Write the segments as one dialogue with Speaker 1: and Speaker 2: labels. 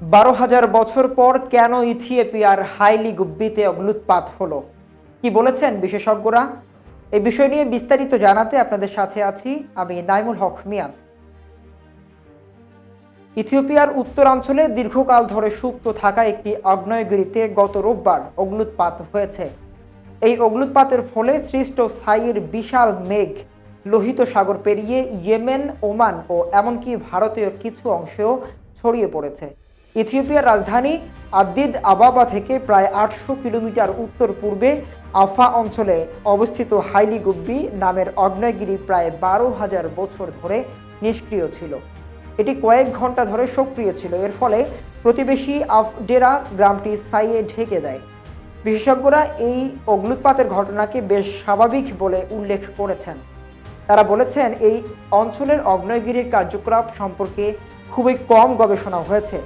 Speaker 1: বারো হাজার বছর পর কেন ইথিওপিয়ার হাইলি গুব্বিতে অগ্নুৎপাত হলো? কি বলেছেন বিশেষজ্ঞরা? এই বিষয় নিয়ে বিস্তারিত জানাতে আপনাদের সাথে আছি আমি নাইমুল হক মিয়াদ। ইথিওপিয়ার উত্তরাঞ্চলে দীর্ঘকাল ধরে সুপ্ত থাকা একটি আগ্নেয়গিরিতে গত রোববার অগ্নুৎপাত হয়েছে। এই অগ্নুৎপাতের ফলে সৃষ্ট ছাইয়ের বিশাল মেঘ লোহিত সাগর পেরিয়ে ইয়েমেন, ওমান ও এমনকি ভারতীয় কিছু অংশেও ছড়িয়ে পড়েছে। ইথিওপিয়ার রাজধানী আদিদ আবাবা থেকে প্রায় আটশো কিলোমিটার উত্তর পূর্বে আফা অঞ্চলে অবস্থিত হাইলি গুব্বি নামের আগ্নেয়গিরি প্রায় বারো হাজার বছর ধরে নিষ্ক্রিয় ছিল। এটি কয়েক ঘণ্টা ধরে সক্রিয় ছিল। এর ফলে প্রতিবেশী আফডেরা গ্রামটি সাইয়ে ঢেকে দেয়। বিশেষজ্ঞরা এই অগ্নুৎপাতের ঘটনাকে বেশ স্বাভাবিক বলে উল্লেখ করেছেন। তারা বলেছেন, এই অঞ্চলের অগ্নয়গিরির কার্যকলাপ সম্পর্কে খুবই কম গবেষণা হয়েছে।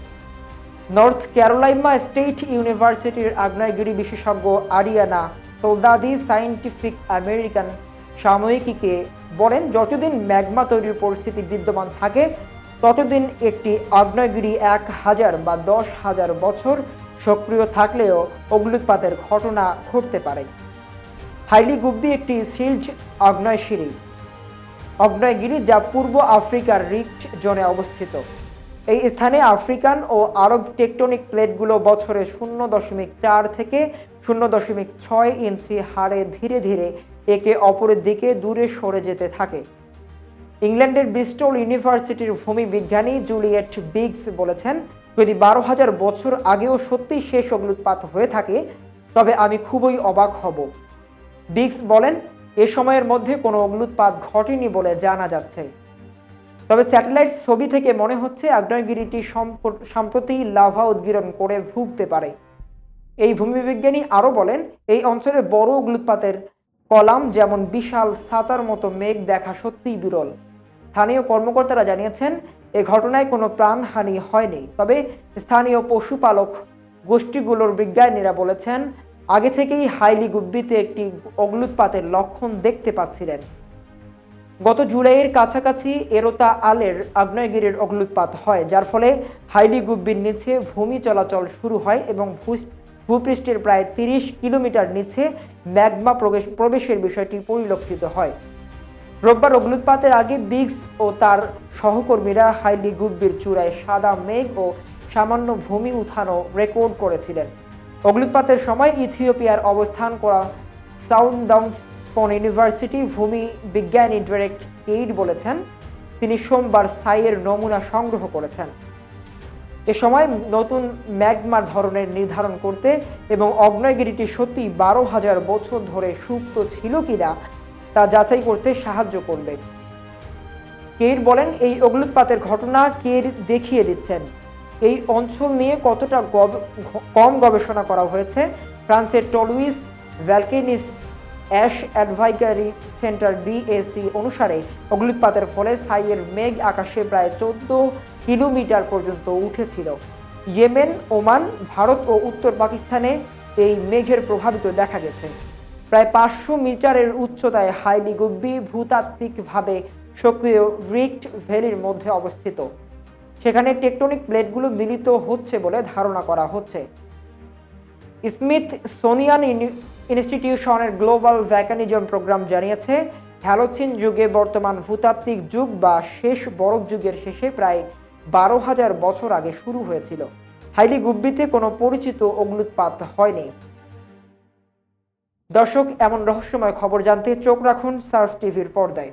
Speaker 1: নর্থ ক্যারোলাইমা স্টেট ইউনিভার্সিটির আগ্নেয়গিরি বিশেষজ্ঞ আরিয়ানা সোলদাদি সায়েন্টিফিক আমেরিকান সাময়িকীকে বলেন, যতদিন ম্যাগমা তৈরির পরিস্থিতি বিদ্যমান থাকে, ততদিন একটি আগ্নেয়গিরি এক হাজার বা দশ হাজার বছর সক্রিয় থাকলেও অগ্নুৎপাতের ঘটনা ঘটতে পারে। হাইলি গুব্বি একটি শিল্ড আগ্নেয়শিরি আগ্নেয়গিরি যা পূর্ব আফ্রিকার রিক্ট জোনে অবস্থিত। এই স্থানে আফ্রিকান ও আরব টেকটনিক প্লেটগুলো বছরে শূন্য দশমিক চার থেকে শূন্য দশমিক ছয় ইঞ্চি হারে ধীরে ধীরে একে অপরের দিকে দূরে সরে যেতে থাকে। ইংল্যান্ডের ব্রিস্টল ইউনিভার্সিটির ভূমি বিজ্ঞানী জুলিয়েট বিগস বলেছেন, যদি বারো হাজার বছর আগেও সত্যিই শেষ অগ্নুৎপাত হয়ে থাকে, তবে আমি খুবই অবাক হব। বিগস বলেন, এ সময়ের মধ্যে কোনো অগ্নুৎপাত ঘটেনি বলে জানা যাচ্ছে। তবে স্যাটেলাইট ছবি থেকে মনে হচ্ছে আগ্নেয়গিরিটি সম্প্রতি লাভা উদ্গীরণ করে ভুগতে পারে। এই ভূমিবিজ্ঞানী আরও বলেন, এই অঞ্চলে বড় অগ্নুৎপাতের কলাম যেমন বিশাল ছাতার মতো মেঘ দেখা সত্যিই বিরল। স্থানীয় কর্মকর্তারা জানিয়েছেন, এ ঘটনায় কোনো প্রাণহানি হয়নি। তবে স্থানীয় পশুপালক গোষ্ঠীগুলোর বিজ্ঞানীরা বলেছেন, আগে থেকেই হাইলি গুব্বিতে একটি অগ্নুৎপাতের লক্ষণ দেখতে পাচ্ছিলেন। গত জুলাইয়ের কাছাকাছি এরোতা আলের আগ্নেয়গিরির অগ্নুৎপাত হয়, যার ফলে হাইলি গুব্বির নিচে ভূমি চলাচল শুরু হয় এবং ভূপৃষ্ঠের প্রায় তিরিশ কিলোমিটার নিচে ম্যাগমা প্রবেশ প্রবেশের বিষয়টি পরিলক্ষিত হয়। রোববার অগ্নুৎপাতের আগে বিগস ও তার সহকর্মীরা হাইলি গুব্বির চূড়ায় সাদা মেঘ ও সামান্য ভূমি উঠানো রেকর্ড করেছিলেন। অগ্নুৎপাতের সময় ইথিওপিয়ার অবস্থান করা সাউন্ডাম্পন ইউনিভার্সিটি ভূমি বিজ্ঞান ডিরেক্ট এইড বলেছেন। তিনি সোমবার সাইয়ের নমুনা সংগ্রহ করেছেন। এ সময় নতুন ম্যাগমার ধরনের নির্ধারণ করতে এবং অগ্নয়গিরিটি সত্যি বারো হাজার বছর ধরে সুপ্ত ছিল কিনা তা যাচাই করতে সাহায্য করবে। কের বলেন, এই অগ্নুৎপাতের ঘটনা কের দেখিয়ে দিচ্ছেন। এই অঞ্চল নিয়ে কতটা কম গবেষণা করা হয়েছে, ফ্রান্সের Toulouse, volcanic ash advisory centre DAC অনুসারে অগ্নুৎপাতের ফলে সাইয়ের মেঘ আকাশে প্রায় চোদ্দ কিলোমিটার পর্যন্ত উঠেছিল। ইয়েমেন, ওমান, ভারত ও উত্তর পাকিস্তানে এই মেঘের প্রভাবিত দেখা গেছে। প্রায় পাঁচশো মিটারের উচ্চতায় হাইলি গুব্বি ভূতাত্ত্বিকভাবে সক্রিয় রিক্ট ভ্যালির মধ্যে অবস্থিত। সেখানে টেকটনিক প্লেটগুলো মিলিত হচ্ছে বলে ধারণা করা হচ্ছে। স্মিথ সোনিয়ান ইনস্টিটিউশনের গ্লোবাল ভ্যাকানিজম প্রোগ্রাম জানিয়েছে হ্যালোচিন যুগে বর্তমান ভূতাত্ত্বিক যুগ বা শেষ বরফ যুগের শেষে প্রায় বারো হাজার বছর আগে শুরু হয়েছিল। হাইলি গুব্বিতে কোনো পরিচিত অগ্নুৎপাত হয়নি। দর্শক, এমন রহস্যময় খবর জানতে চোখ রাখুন সার্চ টিভির পর্দায়।